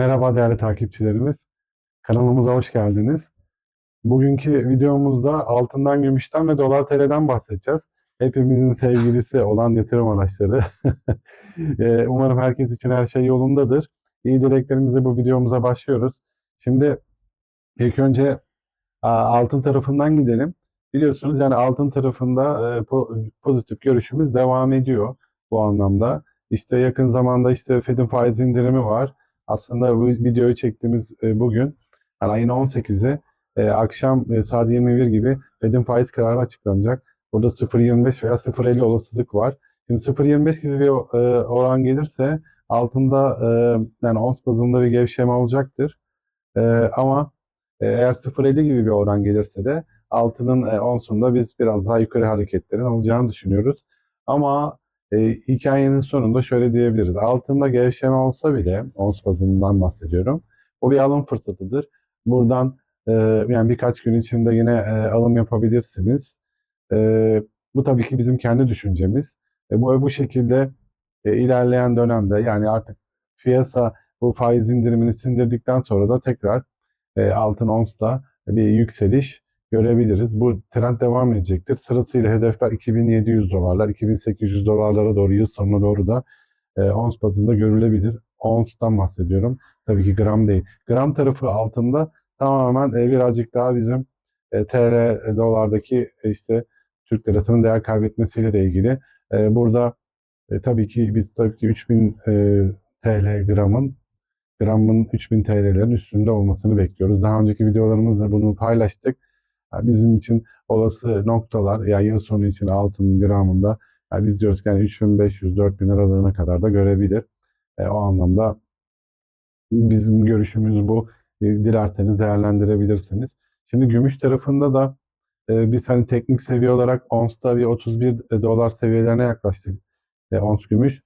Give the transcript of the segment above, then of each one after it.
Merhaba değerli takipçilerimiz. Kanalımıza hoş geldiniz. Bugünkü videomuzda altından, gümüşten ve dolar TL'den bahsedeceğiz. Hepimizin sevgilisi olan yatırım araçları. Ee, Umarım herkes için her şey yolundadır. İyi dileklerimizi bu videomuza başlıyoruz. Şimdi ilk önce altın tarafından gidelim. Biliyorsunuz yani altın tarafında e, po- pozitif görüşümüz devam ediyor bu anlamda. İşte yakın zamanda işte Fed'in faiz indirimi var. Aslında bu videoyu çektiğimiz e, bugün yani ayın 18'i e, akşam e, saat 21 gibi Fed'in faiz kararı açıklanacak. Burada 0.25 veya 0.50 olasılık var. Şimdi 0.25 gibi bir oran gelirse altında yani ons bazında bir gevşeme olacaktır. Ama eğer 0.50 gibi bir oran gelirse de altının e, onsunda biz biraz daha yukarı hareketlerin olacağını düşünüyoruz. Ama e, hikayenin sonunda şöyle diyebiliriz. Altında gevşeme olsa bile, ons bazından bahsediyorum. Bu bir alım fırsatıdır. Buradan e, yani birkaç gün içinde yine e, alım yapabilirsiniz. E, bu tabii ki bizim kendi düşüncemiz. E, bu bu şekilde e, ilerleyen dönemde yani artık piyasa bu faiz indirimini sindirdikten sonra da tekrar e, altın onsta bir yükseliş görebiliriz. Bu trend devam edecektir. Sırasıyla hedefler 2700 dolarlar, 2800 dolarlara doğru yıl sonuna doğru da e, ons bazında görülebilir. Ons'tan bahsediyorum. Tabii ki gram değil. Gram tarafı altında tamamen e, birazcık daha bizim e, TL e, dolardaki e, işte Türk lirasının değer kaybetmesiyle de ilgili. E, burada e, tabii ki biz tabii ki 3000 e, TL gramın gramın 3000 TL'lerin üstünde olmasını bekliyoruz. Daha önceki videolarımızda bunu paylaştık. Yani bizim için olası noktalar yani yıl sonu için altın gramında yani biz diyoruz ki yani 3500-4000 aralığına kadar da görebilir. E, o anlamda bizim görüşümüz bu. E, dilerseniz değerlendirebilirsiniz. Şimdi gümüş tarafında da e, biz hani teknik seviye olarak onsta bir 31 dolar seviyelerine yaklaştık. E, ons gümüş.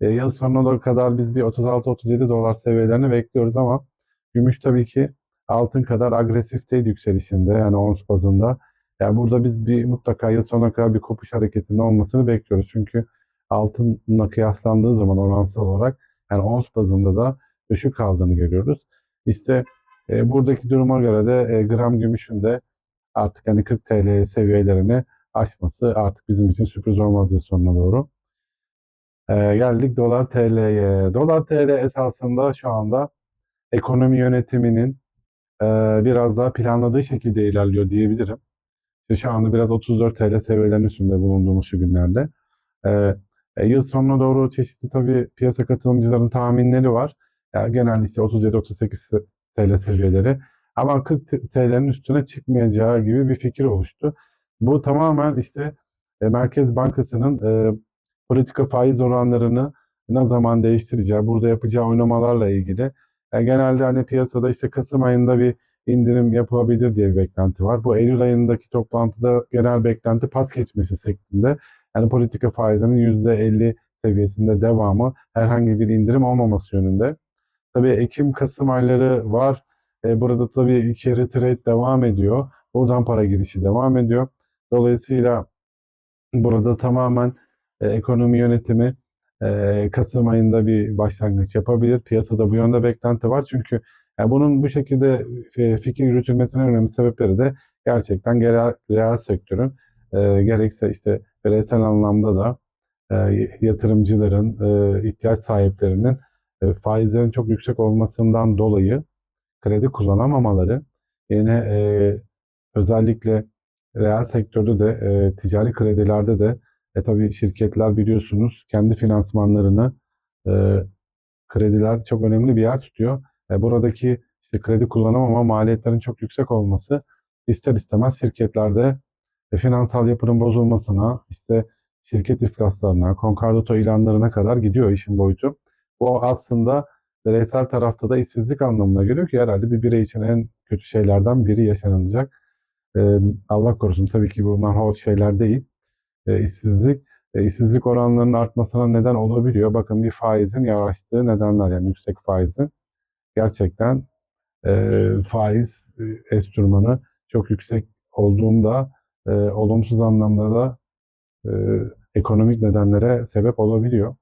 E, yıl sonuna kadar biz bir 36-37 dolar seviyelerini bekliyoruz ama gümüş tabii ki altın kadar agresif değil yükselişinde yani ons bazında. Yani burada biz bir mutlaka yıl sonuna kadar bir kopuş hareketinde olmasını bekliyoruz. Çünkü altınla kıyaslandığı zaman oransal olarak yani ons bazında da düşük kaldığını görüyoruz. İşte e, buradaki duruma göre de e, gram gümüşün de artık hani 40 TL seviyelerini aşması artık bizim için sürpriz olmaz yıl sonuna doğru. E, geldik dolar TL'ye. Dolar TL esasında şu anda ekonomi yönetiminin biraz daha planladığı şekilde ilerliyor diyebilirim. İşte şu anda biraz 34 TL seviyelerinin üstünde bulunduğumuz şu günlerde. E, yıl sonuna doğru çeşitli tabii piyasa katılımcıların tahminleri var. Yani genelde işte 37-38 TL seviyeleri. Ama 40 TL'nin üstüne çıkmayacağı gibi bir fikir oluştu. Bu tamamen işte e, Merkez Bankası'nın e, politika faiz oranlarını ne zaman değiştireceği, burada yapacağı oynamalarla ilgili. Yani genelde hani piyasada işte Kasım ayında bir indirim yapılabilir diye bir beklenti var. Bu Eylül ayındaki toplantıda genel beklenti pas geçmesi şeklinde. Yani politika faizinin %50 seviyesinde devamı herhangi bir indirim olmaması yönünde. Tabii Ekim-Kasım ayları var. E, burada tabii içeri trade devam ediyor. Buradan para girişi devam ediyor. Dolayısıyla burada tamamen e, ekonomi yönetimi e, Kasım ayında bir başlangıç yapabilir. Piyasada bu yönde beklenti var. Çünkü yani bunun bu şekilde e, fikir yürütülmesinin önemli sebepleri de gerçekten reel, reel sektörün e, gerekse işte bireysel anlamda da e, yatırımcıların, e, ihtiyaç sahiplerinin e, faizlerin çok yüksek olmasından dolayı kredi kullanamamaları yine e, özellikle reel sektörde de e, ticari kredilerde de e tabii şirketler biliyorsunuz kendi finansmanlarını e, krediler çok önemli bir yer tutuyor. E, buradaki işte kredi kullanamama maliyetlerin çok yüksek olması ister istemez şirketlerde e, finansal yapının bozulmasına, işte şirket iflaslarına, konkordato ilanlarına kadar gidiyor işin boyutu. Bu aslında bireysel tarafta da işsizlik anlamına geliyor ki herhalde bir birey için en kötü şeylerden biri yaşanılacak. E, Allah korusun tabii ki bunlar hoş şeyler değil. E, işsizlik, e, işsizlik oranlarının artmasına neden olabiliyor. Bakın bir faizin yavaştığı nedenler yani yüksek faizin gerçekten e, faiz e, enstrümanı çok yüksek olduğunda e, olumsuz anlamda da e, ekonomik nedenlere sebep olabiliyor.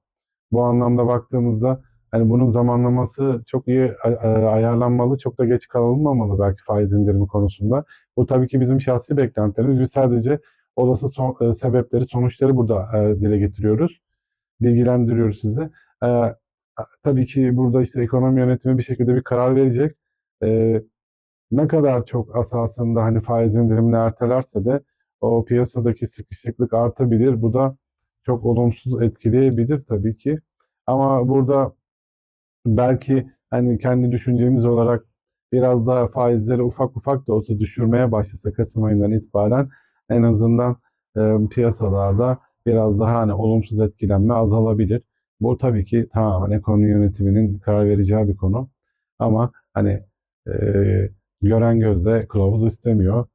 Bu anlamda baktığımızda hani bunun zamanlaması çok iyi ayarlanmalı, çok da geç kalınmamalı belki faiz indirimi konusunda. Bu tabii ki bizim şahsi beklentilerimiz. Biz sadece olası son- e, sebepleri, sonuçları burada e, dile getiriyoruz. Bilgilendiriyoruz sizi. E, tabii ki burada işte ekonomi yönetimi bir şekilde bir karar verecek. E, ne kadar çok asasında hani faiz indirimini ertelerse de o piyasadaki sıkışıklık artabilir. Bu da çok olumsuz etkileyebilir tabii ki. Ama burada belki hani kendi düşüncemiz olarak biraz daha faizleri ufak ufak da olsa düşürmeye başlasa Kasım ayından itibaren en azından e, piyasalarda biraz daha hani olumsuz etkilenme azalabilir. Bu tabii ki tamamen ekonomi yönetiminin karar vereceği bir konu. Ama hani e, gören gözle kılavuz istemiyor.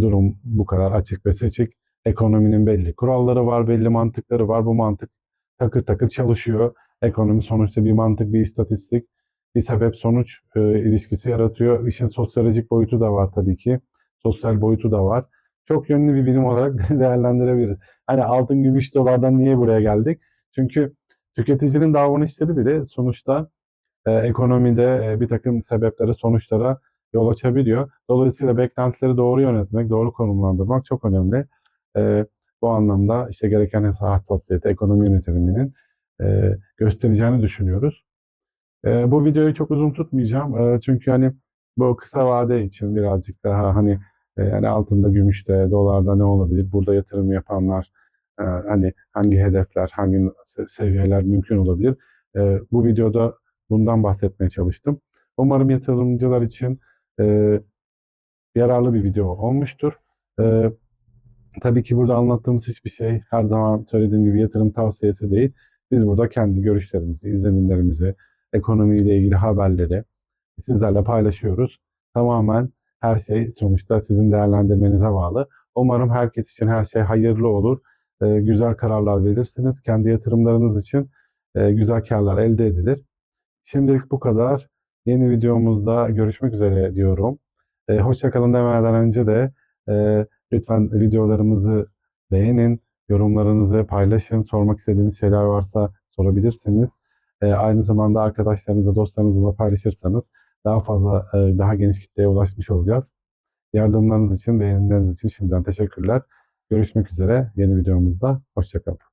Durum bu kadar açık ve seçik. Ekonominin belli kuralları var, belli mantıkları var. Bu mantık takır takır çalışıyor. Ekonomi sonuçta bir mantık, bir istatistik, bir sebep-sonuç e, ilişkisi yaratıyor. İşin sosyolojik boyutu da var tabii ki. Sosyal boyutu da var. Çok yönlü bir bilim olarak değerlendirebiliriz. Hani altın, gümüş, dolardan niye buraya geldik? Çünkü tüketicinin davranışları bile sonuçta e, ekonomide e, bir takım sebeplere, sonuçlara yol açabiliyor. Dolayısıyla beklentileri doğru yönetmek, doğru konumlandırmak çok önemli. E, bu anlamda işte gereken hassasiyeti ekonomi yönetiminin e, göstereceğini düşünüyoruz. E, bu videoyu çok uzun tutmayacağım. E, çünkü hani bu kısa vade için birazcık daha hani yani altında, gümüşte, dolarda ne olabilir? Burada yatırım yapanlar e, hani hangi hedefler, hangi se- seviyeler mümkün olabilir? E, bu videoda bundan bahsetmeye çalıştım. Umarım yatırımcılar için e, yararlı bir video olmuştur. E, tabii ki burada anlattığımız hiçbir şey her zaman söylediğim gibi yatırım tavsiyesi değil. Biz burada kendi görüşlerimizi, izlenimlerimizi, ekonomiyle ilgili haberleri sizlerle paylaşıyoruz. Tamamen her şey sonuçta sizin değerlendirmenize bağlı. Umarım herkes için her şey hayırlı olur. E, güzel kararlar verirsiniz. Kendi yatırımlarınız için e, güzel karlar elde edilir. Şimdilik bu kadar. Yeni videomuzda görüşmek üzere diyorum. E, hoşça kalın demeden önce de e, lütfen videolarımızı beğenin, yorumlarınızı paylaşın, sormak istediğiniz şeyler varsa sorabilirsiniz. E, aynı zamanda arkadaşlarınızla, dostlarınızla paylaşırsanız daha fazla, e, daha geniş kitleye ulaşmış olacağız. Yardımlarınız için, beğenileriniz için şimdiden teşekkürler. Görüşmek üzere yeni videomuzda. Hoşça kalın.